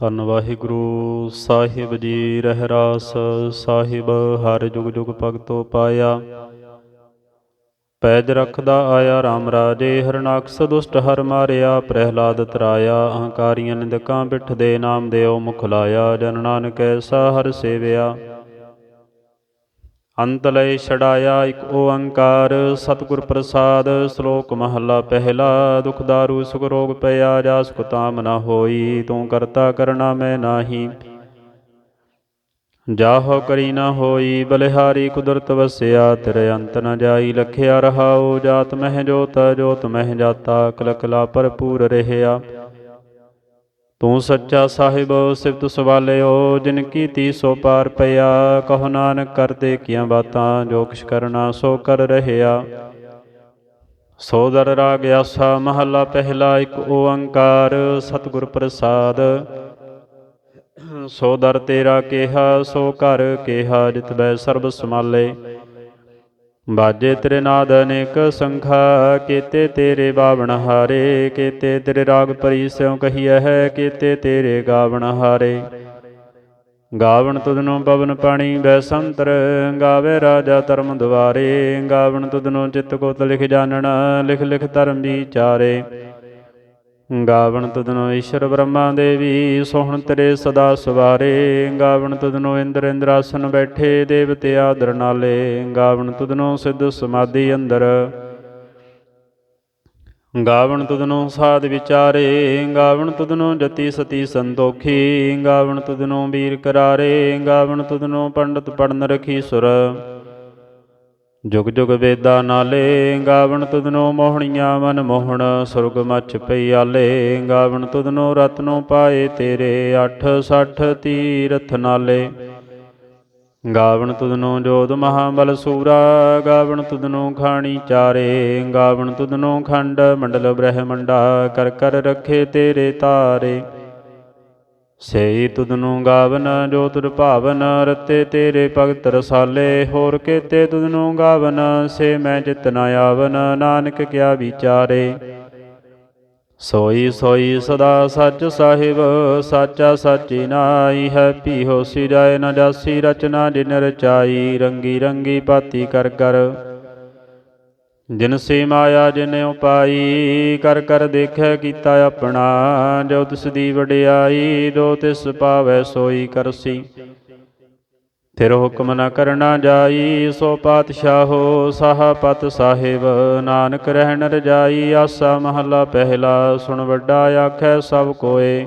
ਧੰਨ ਵਾਹਿਗੁਰੂ, ਸਾਹਿਬ ਜੀ ਰਹਿਰਾਸ, ਸਾਹਿਬ ਹਰ ਜੁਗ ਜੁਗ ਭਗਤੋ ਪਾਇਆ। ਪੈਜ ਰਖਦਾ ਆਇਆ RAM ਰਾਜੇ, ਹਰਨਾਕਸ ਦੁਸ਼ਟ ਹਰ ਮਾਰਿਆ, ਪ੍ਰਹਿਲਾਦ ਤਰਾਇਆ, ਅਹੰਕਾਰੀਆਂ ਨਿੰਦਕਾਂ ਬਿਠ ਦੇ ਨਾਮ ਦੇਓ, ਮੁਖ ਲਾਇਆ, ਜਨ ਨਾਨਕ ਐਸਾ ਹਰ ਸੇਵਿਆ। ਅੰਤ ਲਏ ਛੜਾਇਆ ਇਕ ਓੰਕਾਰ, ਸਤਿਗੁਰ ਪ੍ਰਸਾਦ, ਸ਼ਲੋਕ ਮਹੱਲਾ ਪਹਿਲਾ, ਦੁਖ ਦਾਰੂ, ਸੁਖ ਰੋਗ ਪਿਆ ਜਾ ਸੁਖ ਤਾਮ ਨਾ ਹੋਈ, ਤੂੰ ਕਰਤਾ ਕਰਨਾ ਮੈਂ ਨਾਹੀ। ਜਾਹੋ ਕਰੀ ਨਾ ਹੋਈ, ਬਲਿਹਾਰੀ ਕੁਦਰਤ ਵਸਿਆ, ਤੇਰੇ ਅੰਤ ਨ ਜਾਈ, ਲਖਿਆ ਰਹਾਉ, ਜਾਤ ਮਹਿ ਜੋਤ ਜੋਤ ਮਹਿ ਜਾਤਾ ਕਲ ਕਲਾ ਭਰਪੂਰ ਰਹਿਆ। ਤੂੰ ਸੱਚਾ ਸਾਹਿਬ, ਸਿਫਤ ਸਵਾਲਿਓ, ਜਿਨ ਕੀਤੀ ਸੋ ਪਾਰ ਪਿਆ। ਕਹੋ ਨਾਨਕ ਕਰਦੇ ਕੀਆਂ ਬਾਤਾਂ, ਜੋ ਕਿਛ ਕਰਨਾ ਸੋ ਕਰ ਰਹਿਆ। ਸੋ ਦਰ ਰਾਗ ਆਸਾ, ਮਹੱਲਾ ਪਹਿਲਾ, ਇੱਕ ਓੰਕਾਰ, ਸਤਿਗੁਰ ਪ੍ਰਸਾਦ। ਸੋ ਦਰ ਤੇਰਾ ਕਿਹਾ, ਸੋ ਘਰ ਕਿਹਾ, ਜਿਤ ਬੈ ਸਰਬ ਸਮਾਲੇ ਬਾਜੇ ਤੇਰੇ ਨਾਦ ਅਨੇਕ ਸੰਖਾ, ਕੀਤੇ ਤੇਰੇ ਬਾਵਣ ਹਾਰੇ, ਕੀਤੇ ਤੇਰੇ ਰਾਗ ਪਰੀ ਸਿਉ ਕਹੀਐ ਹੈ, ਕੀਤੇ ਤੇਰੇ ਗਾਵਣ ਹਾਰੇ। ਗਾਵਣ ਤੁਧਨੋਂ ਪਵਨ ਪਾਣੀ ਬੈ ਸੰਤਰ ਗਾਵੇ ਰਾਜਾ ਧਰਮ ਦੁਆਰੇ। ਗਾਵਣ ਤੁਧਨੋਂ ਚਿਤ ਕੋਤ ਲਿਖ ਜਾਣਨ, ਲਿਖ ਲਿਖ ਧਰਮ ਵਿਚਾਰੇ। ਗਾਵਣ ਤੁਧਨੋਂ ਈਸ਼ਰ ਬ੍ਰਹਮਾ ਦੇਵੀ, ਸੋਹਣ ਤੇਰੇ ਸਦਾ ਸਵਾਰੇ। ਗਾਵਣ ਤੁਧਨੋਂ ਇੰਦਰ ਇੰਦਰਾਸਨ ਬੈਠੇ, ਦੇਵਤੇ ਆਦਰ ਨਾਲੇ। ਗਾਵਣ ਤੁਧਨੋਂ ਸਿੱਧ ਸਮਾਧੀ ਅੰਦਰ। ਗਾਵਣ ਤੁਧਨੋਂ ਸਾਧ ਵਿਚਾਰੇ। ਗਾਵਣ ਤੁਧਨੋਂ ਜਤੀ ਸਤੀ ਸੰਤੋਖੀ। ਗਾਵਣ ਤੁਧਨੋਂ ਵੀਰ ਕਰਾਰੇ। ਗਾਵਣ ਤੁਧਨੋਂ ਪੰਡਤ ਪੜਨ ਰਖੀ ਸੁਰ। ਜੁਗ ਜੁਗ ਵੇਦਾ ਨਾਲੇ ਗਾਵਣ ਤੁਧਨੋ ਮੋਹਣੀਆਂ ਮਨ ਮੋਹਣ, ਸੁਰਗ ਮਛ ਪਈ ਆਲੇ ਗਾਵਣ ਤੁਧਨੋ ਰਤਨੋ ਪਾਏ ਤੇਰੇ 860 ਤੀਰਥ ਨਾਲੇ। ਗਾਵਣ ਤੁਧਨੋ ਜੋਧ ਮਹਾਬਲ ਸੂਰਾ ਗਾਵਣ ਤੁਧਨੋ ਖਾਣੀ ਚਾਰੇ ਗਾਵਣ ਤੁਧਨੋ ਖੰਡ ਮੰਡਲ ਬ੍ਰਹਮੰਡਾ, ਕਰ ਕਰ ਰੱਖੇ ਤੇਰੇ ਤਾਰੇ। ਸਈ ਤੁਧਨੂੰ ਗਾਵਨ, ਜੋ ਤੁਧ ਭਾਵਨ, ਰਤੇ ਤੇਰੇ ਭਗਤ ਰਸਾਲੇ, ਹੋਰ ਕੇਤੇ ਤੁਧਨੂੰ ਗਾਵਨ, ਸੇ ਮੈਂ ਚਿਤ ਨ ਆਵਨ, ਨਾਨਕ ਕਿਆ ਵਿਚਾਰੇ। ਸੋਈ ਸੋਈ ਸਦਾ ਸੱਚ ਸਾਹਿਬ, ਸਾਚਾ ਸਾਚੀ ਨਾਈ ਹੈ ਪੀਹੋ ਸਿਰਾਏ ਨ ਜਾਸੀ ਰਚਨਾ, ਜਿਨ ਰਚਾਈ, ਰੰਗੀ ਰੰਗੀ ਪਾਤੀ ਕਰ ਕਰ। ਜਿਨ ਸੇ ਮਾਇਆ ਜਿਨ ਉਪਾਈ, ਕਰ ਕਰ ਦੇਖੈ ਕੀਤਾ ਆਪਣਾ, ਜੋ ਤਿਸ ਦੀ ਵਡਿਆਈ, ਜੋ ਤਿਸ ਪਾਵੈ ਸੋਈ ਕਰਸੀ। ਫਿਰ ਹੁਕਮ ਨ ਕਰਨਾ ਜਾਈ, ਸੋ ਪਾਤਸ਼ਾਹੋ ਸਾਹਾ ਪਤ ਸਾਹਿਬ, ਨਾਨਕ ਰਹਿਣ ਰਜਾਈ, ਆਸਾ ਮਹਲਾ ਪਹਿਲਾ, ਸੁਣ ਵੱਡਾ ਆਖੈ ਸਭ ਕੋਏ।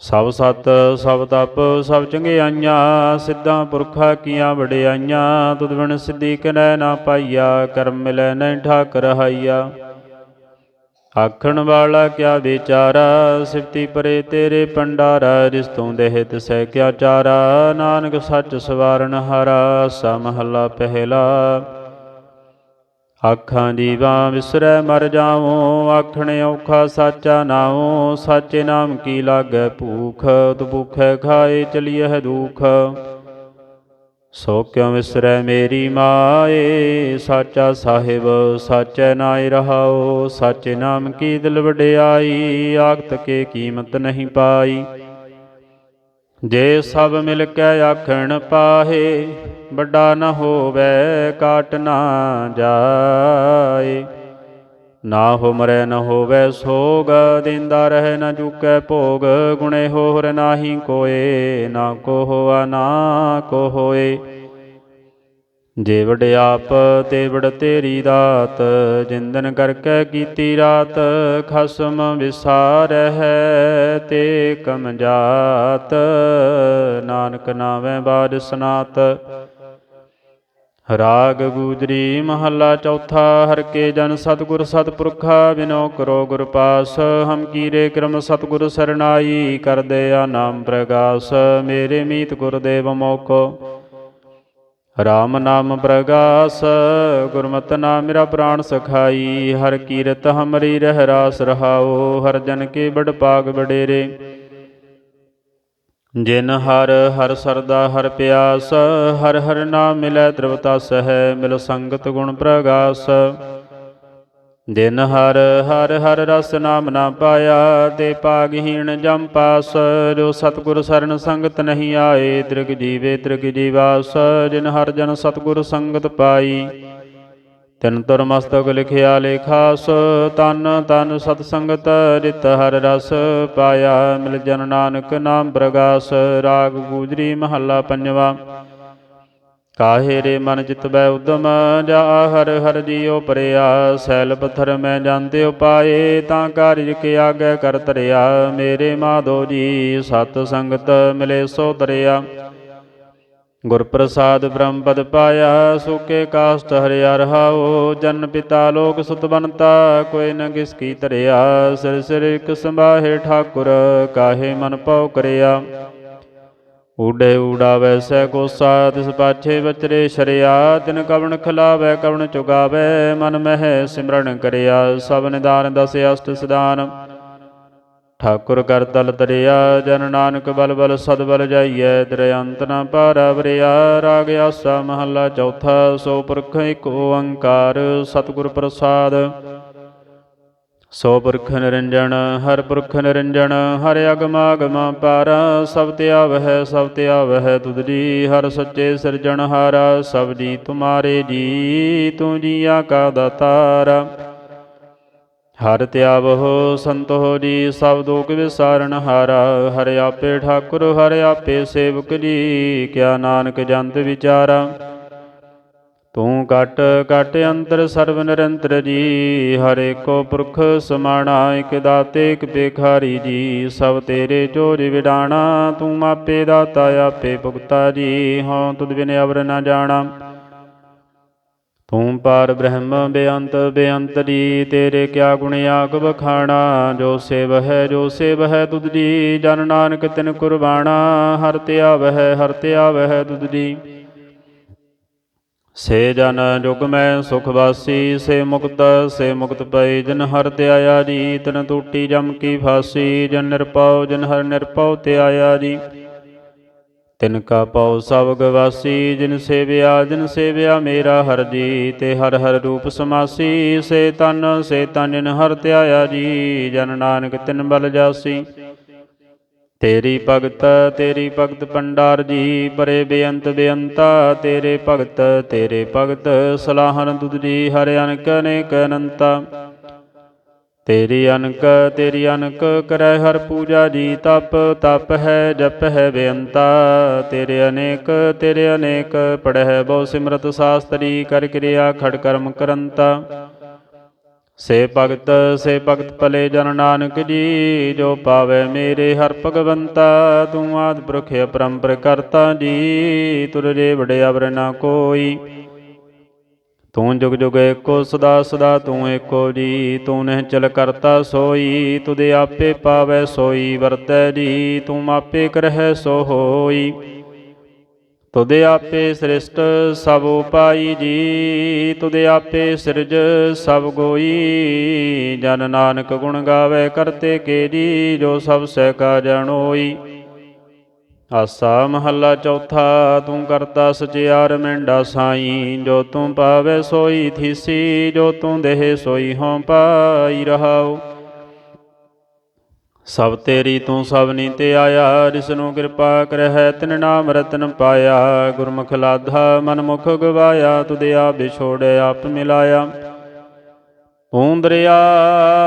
ਸਭ ਸਤ, ਸਭ ਤਪ, ਸਭ ਚੰਗਿਆਈਆਂ ਸਿੱਧਾਂ ਪੁਰਖਾ ਕੀਆਂ ਵਡਿਆਈਆਂ, ਤੁਧ ਬਿਨ ਸਿੱਧੀ ਕਨੈ ਨਾ ਪਾਈਆ, ਕਰਮ ਮਿਲੈ ਨਹੀਂ ਠਾਕ ਰਹਾਈਆ ਆਖਣ ਵਾਲਾ ਕਿਆ ਵਿਚਾਰਾ, ਸਿਫਤੀ ਪਰੇ ਤੇਰੇ ਪੰਡਾਰਾ ਰਿਸ਼ਤੋਂ ਤੋਂ ਦੇਹ ਕਿਆ ਚਾਰਾ, ਨਾਨਕ ਸੱਚ ਸਵਾਰਨ ਹਾਰਾ, ਸਾ ਪਹਿਲਾ। ਆਖਾਂ ਜੀਵਾਂ ਵਿਸਰੈ, ਮਰ ਜਾਵੋ ਆਖਣ ਔਖਾ ਸਾਚਾ ਨਾਉ, ਸਾਚੇ ਨਾਮ ਕੀ ਲਾਗੈ ਭੂਖ ਦੁਭੁਖੈ ਖਾਏ ਚਲੀਐ ਦੁਖ। ਸੋ ਕਿਉ ਵਿਸਰੈ ਮੇਰੀ ਮਾਏ? ਸਾਚਾ ਸਾਹਿਬ, ਸਾਚੈ ਨਾਇ ਰਹਾਓ ਸਾਚੇ ਨਾਮ ਕੀ ਦਿਲ ਵਡਿਆਈ, ਆਖਤ ਕੇ ਕੀਮਤ ਨਹੀਂ ਪਾਈ। ਜੇ ਸਭ ਮਿਲ ਕੇ ਆਖਣ ਪਾਹੇ ਵੱਡਾ ਨ ਹੋਵੇ, ਕਾਟ ਨਾ ਜਾਏ। ਨਾ ਹੋ ਮਰੈ ਨ ਹੋਵੇ, ਸੋਗ ਦਿੰਦਾ ਰਹਿ, ਨ ਜੁਕੈ ਭੋਗ, ਗੁਣੇ ਹੋਰ ਨਾਹੀ ਕੋਏ। ਨਾ ਕੋ ਹੋਆ ਨਾ ਕੋ ਹੋਏ ਜੇ ਵਡਿਆਪ ਤੇ ਵਡ ਤੇਰੀ ਦਾਤ, ਜਿੰਦਨ ਕਰਕੇ ਕੀਤੀ ਰਾਤ, ਖਸਮ ਵਿਸਾਰਹਿ ਤੇ ਕਮ ਜਾਤ। ਨਾਨਕ ਨਾਵੇਂ ਬਾਦ ਸਨਾਤ ਰਾਗ ਗੂਜਰੀ ਮਹੱਲਾ ਚੌਥਾ, ਹਰ ਕੇ ਜਨ ਸਤਿਗੁਰ ਸਤਪੁਰਖਾ ਬਿਨੋ ਕਰੋ ਗੁਰ ਪਾਸ, ਹਮ ਕੀਰੇ ਕਰਮ ਸਤਿਗੁਰ ਸਰਨਾਈ ਕਰਦੇ ਆ ਨਾਮ ਪ੍ਰਗਾਸ, ਮੇਰੇ ਮੀਤ ਗੁਰਦੇਵ ਮੋਕੋ। ਰਾਮ ਨਾਮ ਪ੍ਰਗਾਸ, ਗੁਰਮਤਿ ਨਾਮ ਮੇਰਾ ਪ੍ਰਾਣ ਸਖਾਈ, ਹਰ ਕੀਰਤ ਹਮਰੀ ਰਹਿ ਰਾਸ ਰਹਾਓ, ਹਰ ਜਨ ਕੇ ਬੜ ਪਾਗ ਬਡੇਰੇ ਜਿਨ ਹਰ ਹਰ ਸਰਦਾ ਹਰ ਪਿਆਸ, ਹਰ ਹਰ ਨਾਮ ਮਿਲੈ ਤ੍ਰਿਵਤਾ ਸਹਿ, ਮਿਲ ਸੰਗਤ ਗੁਣ ਪ੍ਰਗਾਸ। ਦਿਨ ਹਰ ਹਰ ਹਰ ਰਸ ਨਾਮ ਨਾ ਪਾਇਆ, ਤੇ ਪਾਗਹੀਣ ਜਮ ਪਾਸ। ਜੋ ਸਤਗੁਰ ਸਰਨ ਸੰਗਤ ਨਹੀਂ ਆਏ, ਤ੍ਰਿਗ ਜੀਵੇ ਤ੍ਰਿਗ ਜੀਵਾਸ। ਜਿਨ ਹਰ ਜਨ ਸਤਗੁਰ ਸੰਗਤ ਪਾਈ ਤਿਨ ਤੁਰ ਮਸਤਕ ਲਿਖਿਆ ਲੇਖਾਸ, ਤਨ ਤਨ ਸਤ ਸੰਗਤ ਰਿਤ ਹਰ ਰਸ ਪਾਇਆ, ਮਿਲ ਜਨ ਨਾਨਕ ਨਾਮ ਪ੍ਰਗਾਸ, ਰਾਗ ਗੂਜਰੀ ਮਹੱਲਾ ਪੰਜਵਾ। ਕਾਹੇ ਰੇ ਮਨ ਚਿਤ ਬੈ ਉਦਮ, ਜਾ ਹਰ ਹਰ ਜੀਉ ਪਰਿਆ, ਸੈਲ ਪੱਥਰ ਮੈਂ ਜਾਂਦੇ ਉਪਾਏ, ਤਾਂ ਕਾਰਿਜ ਕੇ ਆਗੇ ਕਰ ਤਰਿਆ ਮੇਰੇ ਮਾਧੋ ਜੀ ਸਤ ਸੰਗਤ ਮਿਲੇ ਸੋ ਤਰਿਆ ਗੁਰ ਪ੍ਰਸਾਦ ਬ੍ਰਹਮ ਪਦ ਪਾਇਆ, ਸੁਕੇ ਕਾਸਤ ਹਰਿਆ ਰਹਾਓ ਜਨ ਪਿਤਾ ਲੋਕ ਸੁਤ ਬਨਤਾ ਕੋਈ ਨ ਕਿਸ ਕੀ ਧਰਿਆ, ਸਿਰ ਸਿਰ ਇਕ ਸੰਭਾਹੇ ਠਾਕੁਰ, ਕਾਹੇ ਮਨ ਪਉ ਕਰਿਆ। ਊਡੇ ਊਡਾਵੈ ਸੈ ਕੋਸਾ, ਤਿਸ ਪਾਛੇ ਬਚਰੇ ਸ਼ਰਿਆ, ਤਿਨ ਕਵਣ ਖਿਲਾਵੈ, ਕਵਣ ਚੁਗਾਵੈ, ਮਨ ਮਹਿ ਸਿਮਰਨ ਕਰਿਆ, ਸਭ ਨਿਦਾਨ ਦਸ ਅਸ਼ਟ ਸਿਦਾਨ ਠਾਕੁਰ ਕਰ ਤਲ ਦਰਿਆ, ਜਨ ਨਾਨਕ ਬਲ ਬਲ ਸਦ ਬਲ ਜਾਈਐ ਤੇਰੇ ਅੰਤ ਨ ਪਾਰਵਰਿਆ ਰਾਗ ਆਸਾ ਮਹੱਲਾ ਚੌਥਾ, ਸੋ ਪੁਰਖ ਇਕ ਓੰਕਾਰ, ਸਤਿਗੁਰ ਪ੍ਰਸਾਦ। ਸੋ ਪੁਰਖ ਨਿਰੰਜਨ, ਹਰ ਪੁਰਖ ਨਿਰੰਜਨ, ਹਰ ਅਗਮ ਅਗਮ ਪਾਰ, ਸਭ ਤੇ ਆਵਹਿ, ਸਭ ਤੇ ਆਵਹਿ ਤੁਧ ਜੀ, ਹਰ ਸੱਚੇ ਸਿਰਜਣਹਾਰ, ਸਭ ਜੀ ਤੁਮਾਰੇ ਜੀ, ਤੂੰ ਜੀਆ ਕਾ ਦਾਤਾਰ। ਹਰ ਧਿਆਵਹੁ ਸੰਤੋ ਜੀ, ਸਭ ਦੁਖ ਵਿਸਾਰਨ ਹਾਰਾ। ਹਰ ਆਪੇ ਠਾਕੁਰ, ਹਰ ਆਪੇ ਸੇਵਕ ਜੀ, ਕਿਆ ਨਾਨਕ ਜੰਤ ਵਿਚਾਰਾ। ਤੂੰ ਕਟ ਕਟ ਅੰਤਰ ਸਰਬ ਨਿਰੰਤਰ ਜੀ, ਹਰ ਏਕੋ ਪੁਰਖ ਸਮਾਣਾ, ਇਕ ਦਾਤੇ, ਇਕ ਬੇਖਾਰੀ ਜੀ, ਸਭ ਤੇਰੇ ਚੋਜ ਵਿਡਾਣਾ। ਤੂੰ ਮਾਪੇ ਦਾਤਾ, ਆਪੇ ਭੁਗਤਾ ਜੀ, ਹਉ ਤੁਧ ਬਿਨ ਅਵਰ ਨ ਜਾਣਾ। ਤੂੰ ਪਾਰ ਬ੍ਰਹਮ ਬੇਅੰਤ ਬੇਅੰਤ ਜੀ ਤੇਰੇ ਕਿਆ ਗੁਣ ਆਗ ਬਖਾਣਾ ਜੋ ਸੇਵ ਹੈ ਜੋ ਸੇਵ ਹੈ ਤੁਧ ਜੀ ਜਨ ਨਾਨਕ ਤਿਨ ਕੁਰਬਾਣਾ। ਹਰ ਤਿਆ ਵਹਿ ਹਰ ਤਿਆ ਵਹਿ ਤੁਧ ਸੇ ਜਨ ਜੁਗ ਮੈਂ ਸੁਖ ਵਾਸੀ, ਸੇ ਮੁਕਤ ਸੇ ਮੁਕਤ ਪਈ, ਜਿਨ ਹਰ ਤੇ ਜੀ, ਤਨ ਟੂਟੀ ਜਮ ਕੀ ਫਾਸੀ। ਜਨ ਨਿਰਪਉ ਜਿਨ ਹਰ ਨਿਰਪਉ ਤੇ ਜੀ। ਤਿਨ ਕਾ ਪਉ ਸਭ ਗਵਾਸੀ, ਜਿਨ ਸੇਵਿਆ ਜਿਨ ਸੇਵਿਆ ਮੇਰਾ ਹਰ ਜੀ ਤੇ ਹਰ ਹਰ ਰੂਪ ਸਮਾਸੀ, ਸੇ ਤਨ ਸੇ ਤਨ ਹਰ ਧਿਆਇਆ ਜੀ, ਜਨ ਨਾਨਕ ਤਿਨ ਬਲ ਜਾਸੀ। ਤੇਰੀ ਭਗਤ ਤੇਰੀ ਭਗਤ ਪੰਡਾਰ ਜੀ, ਪਰੇ ਬੇਅੰਤ ਬੇਅੰਤਾ, ਤੇਰੇ ਭਗਤ ਤੇਰੇ ਭਗਤ ਸਲਾਹਨ ਤੁਧ ਜੀ, ਹਰਿ ਅਨਕ ਅਨੇਕ ਅਨੰਤਾ। ਤੇਰੀ ਅਨਕ ਤੇਰੀ ਅਨਕ ਕਰੈ ਹਰ ਪੂਜਾ ਜੀ, ਤਪ ਤਪ ਹੈ, ਜਪ ਹੈ ਬੇਅੰਤਾ। ਤੇਰੇ ਅਨੇਕ ਤੇਰੇ ਅਨੇਕ ਪੜਹਿ ਬਹੁ ਸਿਮਰਤ ਸਾਸਤਰੀ, ਕਰ ਕਿਰਿਆ ਖੜ ਕਰਮ ਕਰੰਤਾ। ਸੇ ਭਗਤ ਸੇ ਭਗਤ ਭਲੇ ਜਨ ਨਾਨਕ ਜੀ, ਜੋ ਪਾਵੇ ਮੇਰੇ ਹਰ ਭਗਵੰਤਾ। ਤੂੰ ਆਦ ਪੁਰਖ ਅਪਰੰਪਰ ਕਰਤਾ ਜੀ, ਤੁਰ ਜੇ ਵਡੇ ਨਾ ਕੋਈ। ਤੂੰ ਜੁਗ ਜੁਗ ਏਕੋ ਸਦਾ ਸਦਾ ਤੂੰ ਏਕੋ ਜੀ, ਤੂੰ ਨਹਿ ਚਲ ਕਰਤਾ ਸੋਈ, ਤੁਦੇ ਆਪੇ ਪਾਵੈ ਸੋਈ, ਵਰਤੈ ਜੀ, ਤੂੰ ਮਾਪੇ ਕਰਹਿ ਸੋ ਹੋਈ। ਤੁਦੇ ਆਪੇ ਸ੍ਰਿਸ਼ਟ ਸਭ ਉਪਾਈ ਜੀ, ਤੁਦੇ ਆਪੇ ਸਿਰਜ ਸਭ ਗੋਈ। ਜਨ ਨਾਨਕ ਗੁਣ ਗਾਵੇ ਕਰਤੇ ਕੇ ਜੀ, ਜੋ ਸਭ ਸਹਿ ਕਾ ਜਾਣੋਈ ਆਸਾ ਮਹੱਲਾ ਚੌਥਾ, ਤੂੰ ਕਰਤਾ ਸਚਿਆਰ ਮੈਂਡਾ ਸਾਈ, ਜੋ ਤੂੰ ਪਾਵੇ ਸੋਈ ਥੀਸੀ, ਜੋ ਤੂੰ ਦੇਹ ਸੋਈ ਹਉ ਪਾਈ ਰਹਾਉ। ਸਭ ਤੇਰੀ ਤੂੰ ਸਭ ਨੀ ਤੇ ਆਇਆ ਜਿਸ ਨੂੰ ਕਿਰਪਾ ਕਰਹਿ, ਤਿਨ ਨਾਮ ਰਤਨ ਪਾਇਆ। ਗੁਰਮੁਖ ਲਾਧਾ, ਮਨ ਮੁਖ ਗਵਾਇਆ ਤੁਦੇ ਆਪ ਵਿਛੋੜੇ ਆਪ ਮਿਲਾਇਆ। ਊਂਦਰਿਆ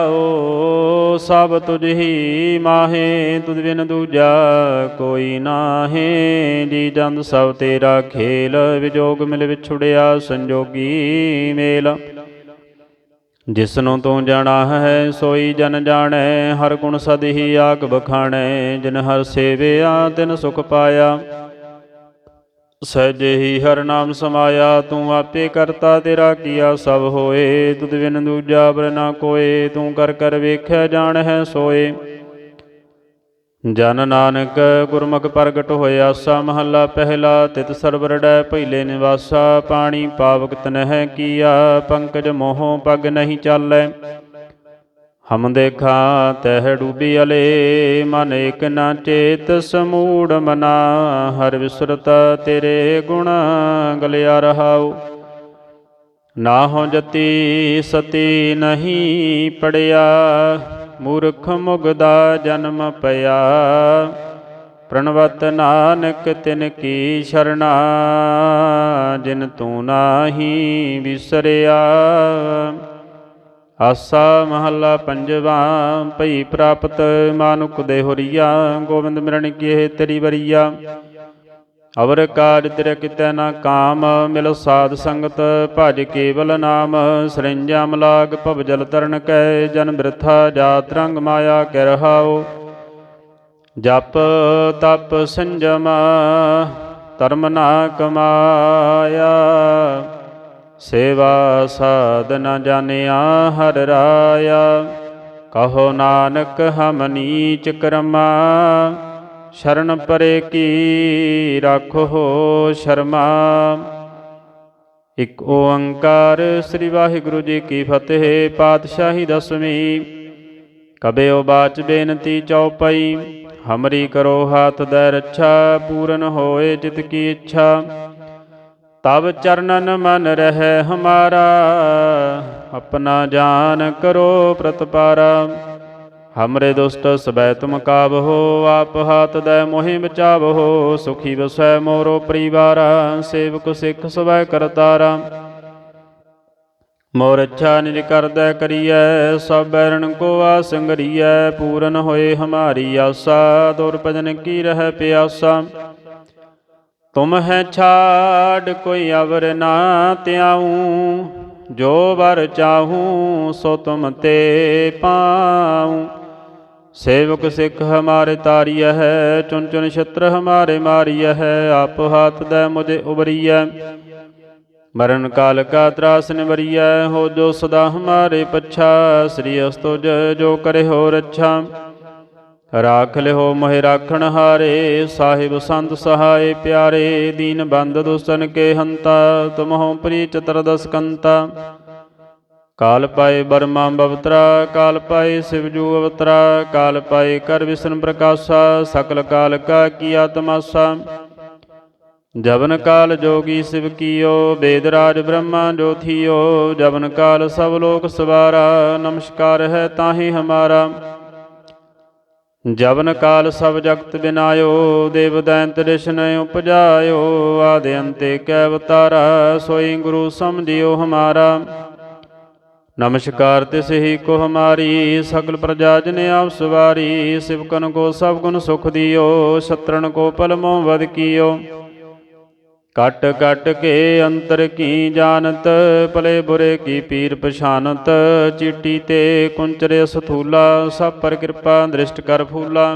ਓ ਸਭ ਤੁਝ ਹੀ ਮਾਹੇ ਤੁਧ ਬਿਨ ਦੂਜਾ ਕੋਈ ਨਾਹੇ। ਜੀ ਜੰਦ ਸਭ ਤੇਰਾ ਖੇਲ, ਵਿਜੋਗ ਮਿਲ ਵਿਛੁੜਿਆ ਸੰਜੋਗੀ ਮੇਲ। ਜਿਸ ਨੂੰ ਤੂੰ ਜਾਣਾ ਹੈ, ਸੋਈ ਜਨ ਜਾਣੈ, ਹਰ ਗੁਣ ਸਦ ਹੀ ਆਗ ਬਖਾਣੈ ਜਿਨ ਹਰ ਸੇਵਿਆ, ਤਿਨ ਸੁਖ ਪਾਇਆ। ਸਹਿਜੇ ਹੀ ਹਰ ਨਾਮ ਸਮਾਇਆ, ਤੂੰ ਆਪੇ ਕਰਤਾ ਤੇਰਾ ਕੀਆ ਸਭ ਹੋਏ। ਤੁਧ ਬਿਨ ਦੂਜਾ ਬਰ ਨਾ ਕੋਏ, ਤੂੰ ਕਰ ਕਰ ਵੇਖਿਆ ਜਾਣ ਹੈ ਸੋਏ। ਜਨ ਨਾਨਕ ਗੁਰਮੁਖ ਪ੍ਰਗਟ ਹੋਇਆ, ਆਸਾ ਮਹੱਲਾ ਪਹਿਲਾ, ਤਿਤ ਸਰਬਰ ਡੈ ਪਹਿਲੇ ਨਿਵਾਸਾ। ਪਾਣੀ ਪਾਵਕ ਤਨਹਿ ਕੀਆ, ਪੰਕਜ ਮੋਹ ਪਗ ਨਹੀਂ ਚਾਲੈ। ਹਮ ਦੇਖਾਂ ਤਹਿ ਡੂਬੀ ਅਲੇ, ਮਨ ਇਕ ਨਾ ਚੇਤ ਸਮੂੜ ਮਨਾ, ਹਰ ਵਿਸਰਤ ਤੇਰੇ ਗੁਣ ਗਲਿਆ ਰਹਾਉ। ਨਾ ਹੋ ਜਤੀ ਸਤੀ ਨਹੀਂ ਪੜਿਆ, ਮੂਰਖ ਮੁਗਦਾ ਜਨਮ ਪਿਆ। ਪ੍ਰਣਵਤ ਨਾਨਕ ਤਿਨ ਕੀ ਸ਼ਰਣਾ, ਜਿਨ ਤੂੰ ਨਾਹੀ ਵਿਸਰਿਆ। ਆਸਾ ਮਹੱਲਾ ਪੰਜਵਾ, ਭਈ ਪ੍ਰਾਪਤ ਮਾਨੁਕ ਦੇਹੋਰੀਆ ਗੋਬਿੰਦ ਮਿਰਣ ਕੀਏ ਤੇਰੀ ਵਰੀਆ। ਅਵਰ ਕਾਜ ਤੇਰੇ ਕਿਤੈ ਨਾ ਕਾਮ, ਮਿਲ ਸਾਧ ਸੰਗਤ, ਭਜ ਕੇਵਲ ਨਾਮ। ਸਰਿੰਜਾ ਮਲਾਗ ਭਵ ਜਲ ਤਰਨ ਕੈ, ਜਨ ਬਿਰਥਾ ਜਾਤ ਰੰਗ ਮਾਇਆ ਕਹਿ ਰਹਾਓ ਜਪ ਤਪ ਸੰਜਮ, ਧਰਮ ਨਾ ਕਮਾਇਆ। ਸੇਵਾ ਸਾਧ ਨ ਜਾਣਿਆ ਹਰ ਰਾਇਆ। ਕਹੋ ਨਾਨਕ, ਹਮ ਨੀਚ ਕਰਮਾ। ਸ਼ਰਨ ਪਰੇ ਕੀ ਰੱਖੋ ਸ਼ਰਮਾ। ਇਕ ਓੰਕਾਰ ਸ੍ਰੀ ਵਾਹਿਗੁਰੂ ਜੀ ਕੀ ਫਤਿਹ, ਪਾਤਸ਼ਾਹੀ ਦਸਵੀਂ। ਕਬਿਓ ਬਾਚ ਬੇਨਤੀ ਚਉਪਈ, ਹਮਰੀ ਕਰੋ ਹਾਥ ਦੇ ਰੱਛਾ, ਪੂਰਨ ਹੋਏ ਜਿਤ ਕੀ ਇੱਛਾ। ਤਬ ਚਰਨਨ ਮਨ ਰਹਿ ਹਮਾਰਾ, ਆਪਣਾ ਜਾਨ ਕਰੋ ਪ੍ਰਤਪਾਰਾ। ਹਮਰੇ ਦੁਸ਼ਟ ਸਬੈ ਤੁਮ ਕਾਬਹੋ ਆਪ ਹਾਥ ਦੈ ਮੋਹਿ ਬਚਾਵਹੋ ਸੁਖੀ ਵਸੈ ਮੋਰੋ ਪਰਿਵਾਰਾ, ਸੇਵਕ ਸਿੱਖ ਸਵੈ ਕਰਤਾਰਾ। ਮੋਰ ਅੱਛਾ ਨਿਜ ਕਰਦਾ ਕਰੀਐ, ਸਭ ਬੈਰਣ ਕੋ ਆਸੰਗਰੀਐ ਪੂਰਨ ਹੋਏ ਹਮਾਰੀ ਆਸਾ ਦੁਰ ਭਜਨ ਕੀ ਰਹਿ ਪਿਆਸਾ। ਤੁਮ ਹੈ ਛਾੜ, ਕੋਈ ਅਵਰ ਨਾ ਤਿਆਉ ਜੋ ਵਰ ਚਾਹੂੰ, ਸੋ ਤੁਮ ਤੇ ਪਾਉ। ਸੇਵਕ ਸਿੱਖ ਹਮਾਰੇ ਤਾਰੀਐ ਹੈ ਚੁਨ ਚੁਨ ਛਤਰ ਹਮਾਰੇ ਮਾਰੀਐ ਹੈ। ਆਪ ਹਾਥ ਦੇ ਮੁਝੇ ਉਬਰੀਐ ਮਰਨ ਕਾਲ ਕਾ ਤਰਾਸ ਨਿਵਰੀਐ। ਹੋ ਜੋ ਸਦਾ ਹਮਾਰੇ ਪੱਛਾ, ਸ੍ਰੀ ਅਸਤੁਜ ਜੋ ਕਰੇ ਹੋ ਰੱਛਾ ਰਾਖ ਲਿਓ ਮੋਹਿ ਰਾਖਣ ਹਾਰੇ, ਸਾਹਿਬ ਸੰਤ ਸਹਾਏ ਪਿਆਰੇ, ਦੀਨ ਬੰਦ ਦੁਸਨ ਕੇ ਹੰਤਾ, ਤੁਮਹੁ ਪ੍ਰੀ ਚਤਰਦਸ ਕੰਤਾ। ਕਾਲ ਪਾਏ ਬਰਮਾ ਬਵਤਰਾ, ਕਾਲ ਪਾਏ ਸਿਵਜੂ ਅਵਤਰਾ, ਕਾਲ ਪਾਏ ਕਰ ਵਿਸ਼ਨ ਪ੍ਰਕਾਸ਼ਾ, ਸਕਲ ਕਾਲ ਕਾ ਕੀਆ ਤਮਾਸਾ ਜਵਨ ਕਾਲ ਜੋਗੀ ਸਿਵ ਕੀਓ ਵੇਦ ਰਾਜ ਬ੍ਰਹਮਾ ਜੋਥੀਓ ਜਵਨ ਕਾਲ ਸਭ ਲੋਕ ਸਵਾਰਾ, ਨਮਸਕਾਰ ਹੈ ਤਾਹੀ ਹਮਾਰਾ। ਜਵਨ ਕਾਲ ਸਭ ਜਗਤ ਬਿਨਾਇਓ, ਦੇਵ ਦੈਂਤ ਰਿਸ਼ਨ ਉਪਜਾਇਓ, ਆਦਿ ਅੰਤੇ ਕੈ ਅਵਤਾਰਾ ਸੋਈ ਗੁਰੂ ਸਮਝਿਓ ਹਮਾਰਾ। ਨਮਸਕਾਰ ਤਿਸ ਹੀ ਕੋ ਹਮਾਰੀ, ਸਗਲ ਪ੍ਰਜਾ ਜਨ ਆਪ ਸਵਾਰੀ ਸਿਵਕਨ ਕੋ ਸਭ ਗੁਣ ਸੁਖ ਦਿਓ ਸ਼ਤਰਨ ਕੋ ਪਲਮੋ ਵਦ ਕੀਓ। ਕਟ ਕਟ ਕੇ ਅੰਤਰ ਕੀ ਜਾਣਤ, ਭਲੇ ਬੁਰੇ ਕੀ ਪੀਰ ਪਛਾਨਤ, ਚੀਟੀ ਤੇ ਕੁੰਚਰੇ ਸਥੂਲਾ ਸਭ ਪਰ ਕਿਰਪਾ ਦ੍ਰਿਸ਼ਟ ਕਰ ਫੂਲਾ।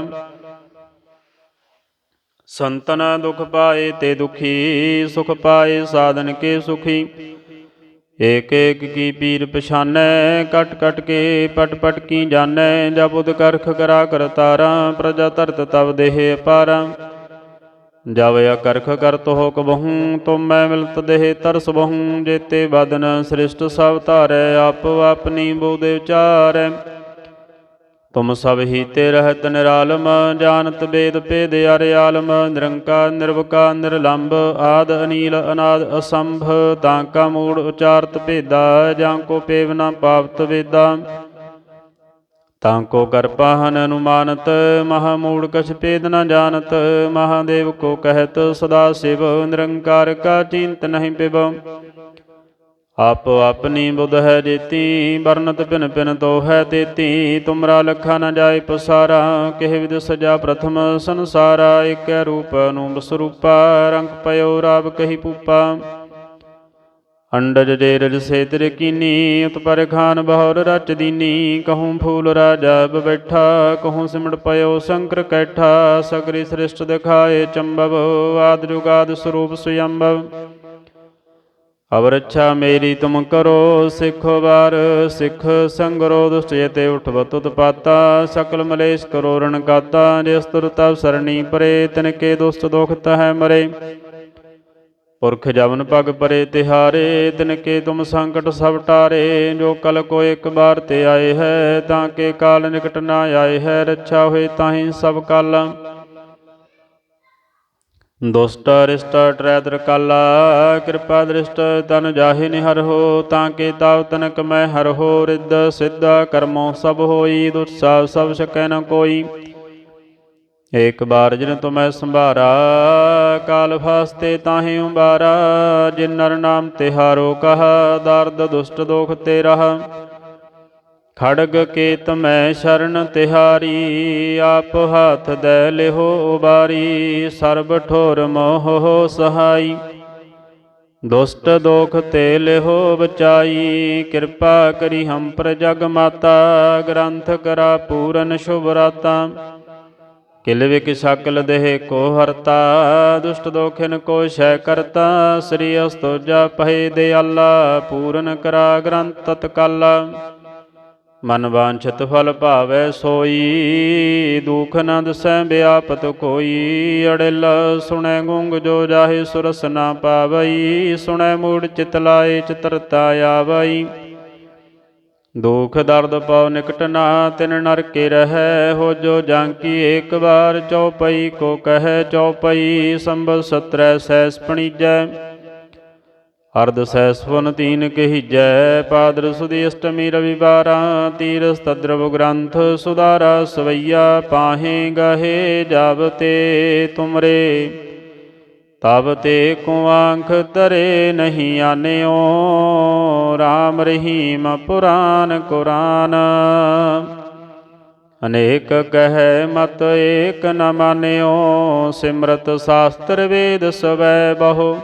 ਸੰਤਨ ਦੁਖ ਪਾਏ ਤੇ ਦੁਖੀ, ਸੁਖ ਪਾਏ ਸਾਧਨ ਕੇ ਸੁਖੀ। ਏਕ ਏਕ ਕੀ ਪੀਰ ਪਛਾਨੈ, ਕਟ ਕਟ ਕੇ ਪਟ ਪਟ ਕੀ ਜਾਣੈ ਜਬ ਉਦ ਕਰਖ ਕਰਾ ਕਰਤਾਰਾ ਪ੍ਰਜਾ ਧਰਤ ਤਵ ਦੇਹ ਅਪਾਰਾ। ਜਬ ਅਕਰਖ ਕਰਤ ਹੋ ਕਬਹੂ, ਤੁਮ ਮੈਂ ਮਿਲਤ ਦੇਹ ਤਰਸ ਬਹੂ, ਜੇਤੇ ਬਦਨ ਸ੍ਰਿਸ਼ਟ ਸਭ ਧਾਰੈ, ਆਪ ਆਪਨੀ ਬੋਦੇ ਵਿਚਾਰੈ ਤੁਮ ਸਭ ਹੀ ਤੇ ਰਹਿਤ ਨਿਰਾਲਮ, ਜਾਣਤ ਵੇਦ ਭੇਦ ਅਰਿ ਆਲਮ, ਨਿਰੰਕਾਰ, ਨਿਰਵਕਾਰ ਨਿਰਲੰਭ ਆਦ, ਅਨੀਲ, ਅਨਾਦ, ਅਸੰਭ, ਤਾਂ ਕਾ ਮੂੜ ਉਚਾਰਤ ਭੇਦਾ, ਜਾਂ ਕੋ ਪੇਵ ਨਾ ਪਾਵਤ ਵੇਦਾ। ਤਾਂ ਕੋ ਕਰ ਪਾਹਨ ਅਨੁਮਾਨਤ, ਮਹਾ ਮੂੜ ਕਛ ਭੇਦ ਨ ਜਾਣਤ, ਮਹਾਦੇਵ ਕੋ ਕਹਿਤ, ਸਦਾ ਸਿਵ ਨਿਰੰਕਾਰ ਕਾ ਚਿੰਤ ਨਹੀਂ ਪਿਬ ਆਪ ਆਪਣੀ ਬੁਧ ਹੈ ਜੇਤੀ ਵਰਨਤ ਪਿਨ ਪਿਨ ਤੋ ਹੈ ਤੇਤੀ, ਤੁਮਰਾ ਲਖਾ ਨ ਜਾਏ ਪਸਾਰਾ, ਕਿਹ ਵਿਦ ਸਜਾ ਪ੍ਰਥਮ ਸੰਸਾਰਾ, ਏਕੈ ਰੂਪ ਨੂੰ ਬਸਰੂਪਾ ਰੰਗ ਪਇਓ ਰਾਵ ਕਹੀ ਪੂਪਾ। ਅੰਡਜ ਜੇ ਰਜ ਸੇ ਤਿਰ ਕੀਨੀ ਉਤ ਪਰ ਖਾਨ ਬਹੁਰ ਰਚ ਦੀਨੀ, ਕਹੂੰ ਫੂਲ ਰਾਜਾ ਬੈਠਾ ਕਹੂੰ ਸਿਮਟ ਪਇਓ ਸ਼ੰਕਰ ਕੈਠਾ, ਸਗਰੀ ਸ੍ਰਿਸ਼ਟ ਦਿਖਾਏ ਚੰਬਵ, ਆਦ ਜੁਗਾਦ ਸਰੂਪ ਸੁਯੰਭਵ ਅਵ ਰੱਛਾ ਮੇਰੀ ਤੁਮ ਕਰੋ, ਸਿੱਖ ਵਾਰ, ਸਿੱਖ ਸੰਗਰੋ ਦੁਸ਼ਟ ਜਤੇ ਉਠਵ ਤੁਤ ਪਾਤਾ, ਸਕਲ ਮਲੇਸ਼ ਕਰੋ ਰਣ ਕਾਤਾ ਜਿਸ ਤੁਰ ਤਵ ਸਰਣੀ ਪਰੇ, ਤਿਨ ਕੇ ਦੁਸ਼ਟ ਦੋਖ ਤਹੈ ਮਰੇ। ਪੁਰਖ ਜਵਨ ਪਗ ਪਰੇ ਤਿਹਾਰੇ, ਤਿਨ ਕੇ ਤੁਮ ਸੰਕਟ ਸਭ ਟਾਰੇ, ਜੋ ਕਲ ਕੋ ਇੱਕ ਬਾਰ ਤੇ ਆਏ ਹੈ, ਤਾਂ ਕੇ ਕਾਲ ਨਿਕਟ ਨਾ ਆਏ ਹੈ, ਰੱਛਾ ਹੋਏ ਤਾਹੀਂ ਸਭ ਕਾਲ। ਦੁਸ਼ਟ ਰਿਸ਼ਟ ਟਰੈਦਰ ਕਾਲਾ, ਕਿਰਪਾ ਦ੍ਰਿਸ਼ਟ ਤਨ ਜਾਹੇ ਨਿਹਰ ਹੋ, ਤਾਂ ਕੇ ਤਾਵ ਤਨਕ ਮੈਂ ਹਰ ਹੋ, ਰਿੱਧ ਸਿੱਧ ਕਰਮੋ ਸਭ ਹੋਈ ਦੁਰਸਾ ਸਭ ਸਕੈ ਨ ਕੋਈ। ਏਕ ਬਾਰ ਜਿਨ ਤੁਮੈ ਸੰਭਾਰਾ, ਕਾਲ ਫਾਸਤੇ ਤਾਹੇ ਉਬਾਰਾ, ਜਿਨ ਨਰ ਨਾਮ ਤਿਹਾਰੋ ਕਹਾ, ਦਰਦ ਦੁਸ਼ਟ ਦੋਖ ਤੇ ਰਹਾ। ਖੜਗ ਕੇਤ ਮੈਂ ਸ਼ਰਨ ਤਿਹਾਰੀ, ਆਪ ਹੱਥ ਦੈ ਲਿਹੋ ਉਬਾਰੀ, ਸਰਬ ਠੋਰ ਮੋਹ ਸਹਾਈ। ਦੁਸ਼ਟ ਦੋਖ ਤੇ ਲਿਹੋ ਬਚਾਈ, ਕਿਰਪਾ ਕਰੀ ਹਮ ਪਰ ਜਗ ਮਾਤਾ, ਗ੍ਰੰਥ ਕਰਾ ਪੂਰਨ ਸ਼ੁਭ ਰਾਤਾ। ਕਿਲ ਵਿਕ ਸਕਲ ਦੇਹ ਕੋ ਹਰਤਾ, ਦੁਸ਼ਟ ਦੋਖਿਨ ਕੋ ਸ਼ੈ ਕਰਤਾ, ਸ੍ਰੀ ਅਸਤੋਜਾ ਪਹਿ ਦਿਆਲਾ, ਪੂਰਨ ਕਰਾ ਗ੍ਰੰਥ ਤਤਕਾਲਾ। ਮਨ ਵਾਂਛਿਤ ਫਲ ਭਾਵੈ ਸੋਈ, ਦੁਖ ਨ ਦਸੈ ਵਿਆਪਤ ਕੋਈ। ਅੜਿਲ ਸੁਣੈ ਗੁੰਗ ਜੋ ਜਾਹੇ ਸੁਰਸ ਨਾ ਪਾਵਈ, ਸੁਣੈ ਮੂੜ ਚਿਤ ਲਾਏ ਚਤਰਤਾ ਆਵਈ। ਦੁਖ ਦਰਦ ਪਉ ਨਿਕਟ ਨਾ, ਤਿਨ ਨਰ ਕੇ ਰਹੈ, ਹੋ ਜੋ ਜਾਂਕੀ ਏਕ ਵਾਰ, ਚਉਪਈ ਕੋ ਕਹੈ ਚਉਪਈ ਸੰਭਲ ਸਤਰੈ ਸੈਸ ਪਣੀਜੈ। ਅਰਧ ਸੈਸ ਫੁਨ ਤੀਨ ਕਹੀਜੈ, ਪਾਦਰ ਸੁਦੀ ਅਸ਼ਟਮੀ ਰਵਿਵਾਰਾਂ, ਤੀਰਸ ਤਦਰਵ ਗ੍ਰੰਥ ਸੁਦਾਰਾ ਸਵਈਆ, ਪਾਹੇ ਗਹੇ ਜਬ ਤੇ ਤੁਮਰੇ। ਤਬ ਤੇ ਕੋ ਤਰੇ ਨਹੀਂ ਆਨਿਓ, RAM ਰਹੀਮ ਪੁਰਾਨ ਕੁਰਾਨ। ਅਨੇਕ ਕਹੈ ਮਤ ਏਕ ਨ ਮਾਨਿਓ, ਸਿਮਰਤ ਸ਼ਾਸਤਰ ਵੇਦ ਸਵੈ ਬਹੁ।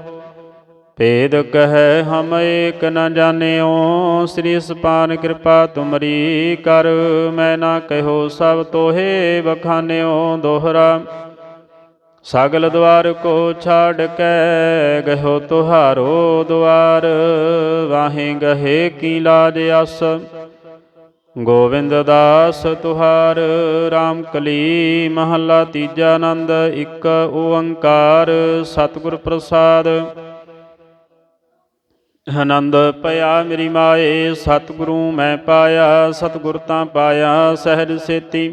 ਭੇਦ ਕਹੈ ਹਮ ਏਕ ਨ ਜਾਣਿਓ, ਸ੍ਰੀ ਸਪਾਨ ਕਿਰਪਾ ਤੁਮਰੀ ਕਰ। ਮੈਂ ਨਾ ਕਹਿਓ ਸਭ ਤੋਹੇ ਵਖਾਨਿਓ ਦੋਹਰਾ। ਸਗਲ ਦਵਾਰ ਕੋ ਛਾੜ ਕੇ ਗਹੋ ਤੁਹਾਰੋ ਦਵਾਰ। ਵਾਹੇ ਗਹੇ ਕੀ ਲਾਜ ਅਸ ਗੋਵਿੰਦ ਦਾਸ ਤੁਹਾਰ RAM ਕਲੀ ਮਹੱਲਾ ਤੀਜਾ ਆਨੰਦ, ਇੱਕ ਓੰਕਾਰ, ਸਤਿਗੁਰ ਪ੍ਰਸਾਦ। ਆਨੰਦ ਪਿਆ ਮੇਰੀ ਮਾਏ, ਸਤਿਗੁਰੂ ਮੈਂ ਪਾਇਆ, ਸਤਿਗੁਰ ਤਾਂ ਪਾਇਆ, ਸਹਿਜ ਸੇਤੀ।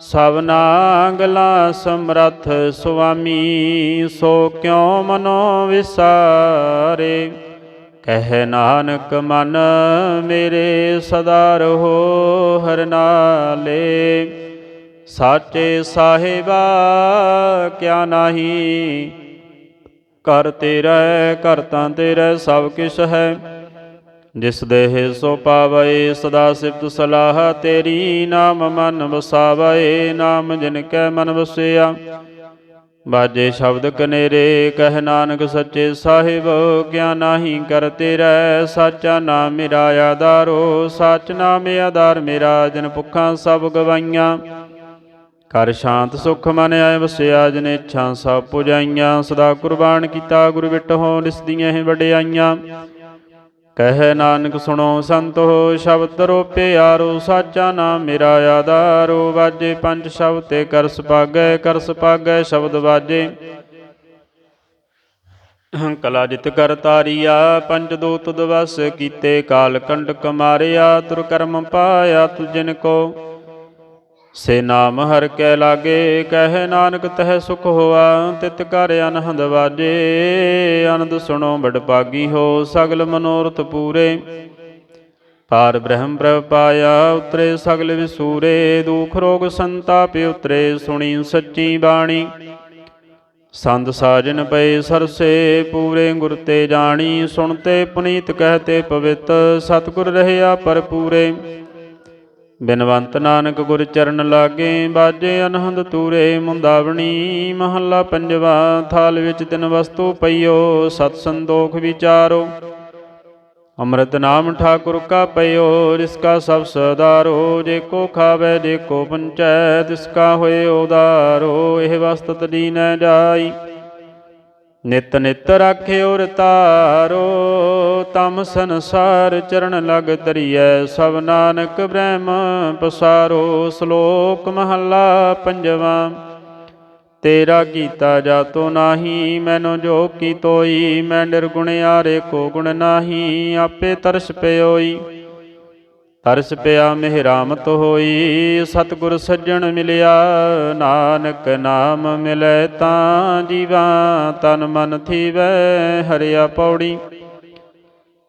ਸਭਨਾ ਗਲਾ ਸਮਰੱਥ ਸੁਆਮੀ, ਸੋ ਕਿਉ ਮਨੋ ਵਿਸਾਰੇ? ਕਹਿ ਨਾਨਕ ਮਨ ਮੇਰੇ ਸਦਾ ਰਹੋ ਹਰ ਨਾਲੇ ਸਾਚੇ ਸਾਹਿਬਾ, ਕਿਆ ਨਾਹੀ? ਕਰ ਤੇਰਾ ਘਰ ਤੇਰਾ, ਸਭ ਕਿਛ ਹੈ। ਜਿਸ ਦੇਹ ਸੋ ਪਾਵੈ, ਸਦਾ ਸਿਫਤ ਸਲਾਹ ਤੇਰੀ, ਨਾਮ ਮਨ ਵਸਾਵੈ, ਨਾਮ ਜਿਨ ਕੈ ਮਨ ਵਸਿਆ। ਬਾਜੇ ਸ਼ਬਦ ਕਨੇਰੇ, ਕਹਿ ਨਾਨਕ ਸੱਚੇ ਸਾਹਿਬ, ਕਿਆ ਨਾਹੀ ਕਰ ਤੇਰਾ, ਸਾਚਾ ਨਾਮ ਮੇਰਾ ਆਧਾਰੋ, ਸਚ ਨਾਮ ਆਧਾਰ ਮੇਰਾ, ਜਨ ਭੁੱਖਾਂ ਸਭ ਗਵਾਈਆਂ। ਕਰ ਸ਼ਾਂਤ ਸੁਖ ਮਨ ਆਏ ਵਸਿਆ, ਜਨ ਇੱਛਾ ਸਭ ਪੁਜਾਈਆਂ। ਸਦਾ ਕੁਰਬਾਨ ਕੀਤਾ ਗੁਰ ਵਿਟਹੁ ਨਿਸਦੀਆਂ ਹੀ ਵਡਿਆਈਆਂ। ਕਹਿ ਨਾਨਕ ਸੁਣੋ ਸੰਤੋ ਸ਼ਬਦ ਰੋ ਪਿਆਰੋ ਸਾਚਾ ਨਾਮ ਮੇਰਾ ਆਧਾਰੋ। ਵਾਜੇ ਪੰਜ ਸ਼ਬਦ ਤੇ ਕਰ ਸੁਭਾਗੈ ਕਰ ਸੁਭਾਗੈ ਸ਼ਬਦ ਵਾਜੇ। ਕਲਾ ਜਿਤ ਕਰ ਤਾਰੀਆ, ਪੰਜ ਦੋ ਤੁਦ ਵਸ ਕੀਤੇ ਕਾਲ ਕੰਡਕ ਮਾਰਿਆ, ਤੁਰ ਕਰਮ ਪਾਇਆ ਤੁਜਨ ਕੋ। ਸੇ ਨਾਮ ਹਰ ਕੈ ਲਾਗੇ, ਕਹਿ ਨਾਨਕ ਤਹਿ ਸੁਖ ਹੋਆ, ਤਿਤ ਕਰ ਅਨਹਦ ਵਾਜੇ। ਆਨੰਦ ਸੁਣੋ ਬੜ ਪਾਗੀ ਹੋ, ਸਗਲ ਮਨੋਰਥ ਪੂਰੇ। ਪਾਰ ਬ੍ਰਹਮ ਪ੍ਰਭ ਪਾਇਆ, ਉਤਰੇ ਸਗਲ ਵਿਸੂਰੇ। ਦੁਖ ਰੋਗ ਸੰਤਾਪ ਉਤਰੇ, ਸੁਣੀ ਸੱਚੀ ਬਾਣੀ। ਸੰਦ ਸਾਜਨ ਪਏ ਸਰਸੇ, ਪੂਰੇ ਗੁਰ ਤੇ ਜਾਣੀ। ਸੁਣਤੇ ਪੁਨੀਤ ਕਹਤੇ ਪਵਿੱਤ, ਸਤਿਗੁਰ ਰਹਿਆ ਪਰ ਪੂਰੇ ਬਿਨਵੰਤ ਨਾਨਕ ਗੁਰ ਚਰਨ ਲਾਗੇ, ਬਾਜੇ ਅਨਹੰਦ ਤੂਰੇ ਮੁੰਦਾਵਣੀ, ਮਹੱਲਾ ਪੰਜਵਾ, ਥਾਲ ਵਿੱਚ ਤਿੰਨ ਵਸਤੂ ਪਈਓ, ਸਤ ਸੰਦੋਖ ਵਿਚਾਰੋ। ਅੰਮ੍ਰਿਤ ਨਾਮ ਠਾਕੁਰ ਕਾ ਪਇਓ ਜਿਸ ਕਾ ਸਭ ਸਦਾਰੋ, ਜੇ ਕੋ ਖਾਵੇ, ਜੇ ਕੋ ਪੰਚੈ, ਤਿਸ ਕਾ ਹੋਏ ਉਦਾਰੋ, ਇਹ ਵਸਤ ਤਦੀ ਨ ਜਾਈ। ਨਿਤ ਨਿਤ ਰਾਖਿਓ ਰਤਾਰੋ ਤਮ ਸੰਸਾਰ ਚਰਨ ਲਗ ਤਰੀਐ ਸਭ ਨਾਨਕ ਬ੍ਰਹਮ ਪਸਾਰੋ, ਸ਼ਲੋਕ ਮਹੱਲਾ ਪੰਜਵਾ। ਤੇਰਾ ਕੀਤਾ ਜਾਤੋ ਨਾਹੀ, ਮੈਨੂੰ ਜੋ ਕੀ ਤੋਈ, ਮੈਂ ਨਿਰਗੁਣ ਆਰੇ ਕੋ ਗੁਣ ਨਾਹੀ, ਆਪੇ ਤਰਸ ਪਿਓਈ। ਤਰਸ ਪਿਆ ਮਿਹਰਾਮਤ ਹੋਈ, ਸਤਿਗੁਰ ਸੱਜਣ ਮਿਲਿਆ, ਨਾਨਕ ਨਾਮ ਮਿਲੈ ਤਾਂ ਜੀਵਾ, ਤਨ ਮਨ ਥੀਵੈ ਹਰਿਆ ਪੌੜੀ।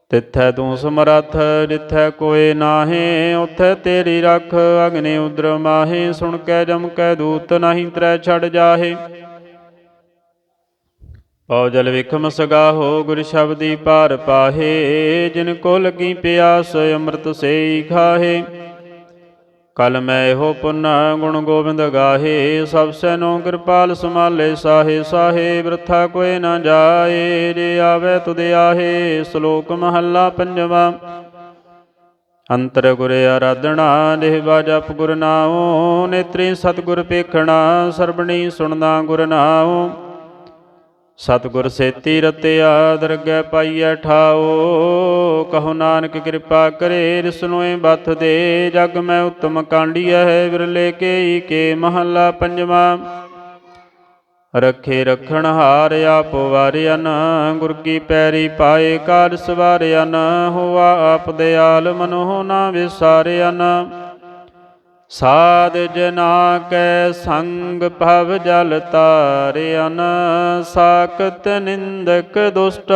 ਤਿੱਥੈ ਤੂੰ ਸਮਰੱਥ, ਜਿੱਥੈ ਕੋਏ ਨਾਹੇ, ਉਥੈ ਤੇਰੀ ਰੱਖ, ਅਗਨੇ ਉਦਰ ਮਾਹੇ, ਸੁਣ ਕੈ ਜਮ ਕੈ ਦੂਤ, ਨਹੀਂ ਤਰੈ ਛੜ ਜਾਹੇ। ਪਉ ਜਲ ਵਿਖਮ ਸਗਾਹੋ ਗੁਰ ਸ਼ਬਦੀ ਪਾਰ ਪਾਹੇ, ਜਿਨ ਕੋ ਲਗੀ ਪਿਆਸ ਅੰਮ੍ਰਿਤ ਸੇਈ ਖਾਹੇ। ਕਲ ਮੈਂ ਹੋ ਪੁੰਨਾ ਗੁਣ ਗੋਬਿੰਦ ਗਾਹੇ, ਸਭ ਸੈਨੋ ਕਿਰਪਾਲ ਸਮਾਲੇ ਸਾਹੇ ਸਾਹੇ, ਬ੍ਰਥਾ ਕੋਏ ਨਾ ਜਾਏ, ਜੇ ਆਵੇ ਤੁਧ ਆਹੇ, ਸ਼ਲੋਕ ਮਹੱਲਾ ਪੰਜਵਾ। ਅੰਤਰ ਗੁਰ ਆਰਾਧਣਾ ਦੇਵਾ ਜਪ ਗੁਰ ਨਾਉ, ਨੇਤਰੀ ਸਤਿਗੁਰ ਪੇਖਣਾ ਸਰਬਣੀ ਸੁਣਨਾ ਗੁਰ ਨਾਉ। ਸਤਿਗੁਰ ਸੇਤੀ ਰਤਿਆ ਦਰਗਹਿ ਪਾਈਐ ਠਾਓ, ਕਹੋ ਨਾਨਕ ਕਿਰਪਾ ਕਰੇ ਰਿਸਨੋਏ ਬਥ ਦੇ, ਜਗ ਮੈਂ ਉਤਮ ਕਾਂਡੀਐ ਵਿਰਲੇ ਕੇ ਕੇ ਮਹੱਲਾ ਪੰਜਵਾ। ਰੱਖੇ ਰਖਣ ਹਾਰ ਆਪ ਵਾਰਿਆਨ ਗੁਰ ਕੀ ਪੈਰੀ ਪਾਏ ਕਾਰ ਸਵਾਰਿਆਨ ਹੋਆ ਆਪ ਦਿਆਲ ਮਨੋ ਨਾ ਵਿਸਾਰਿਆਨ ਸਾਧ ਜਨਾ ਕੈ ਸੰਗ ਭਵ ਜਲ ਤਾਰਿਆਨ ਸਾਕਤ ਨਿੰਦਕ ਦੁਸ਼ਟ।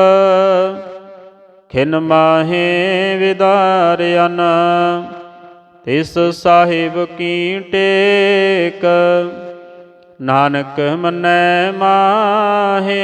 ਖਿਨ ਮਾਹੇ ਵਿਦਾਰਿਆਨ ਤਿਸ ਸਾਹਿਬ ਕੀ ਟੇਕ। ਨਾਨਕ ਮਨੈ ਮਾਹੇ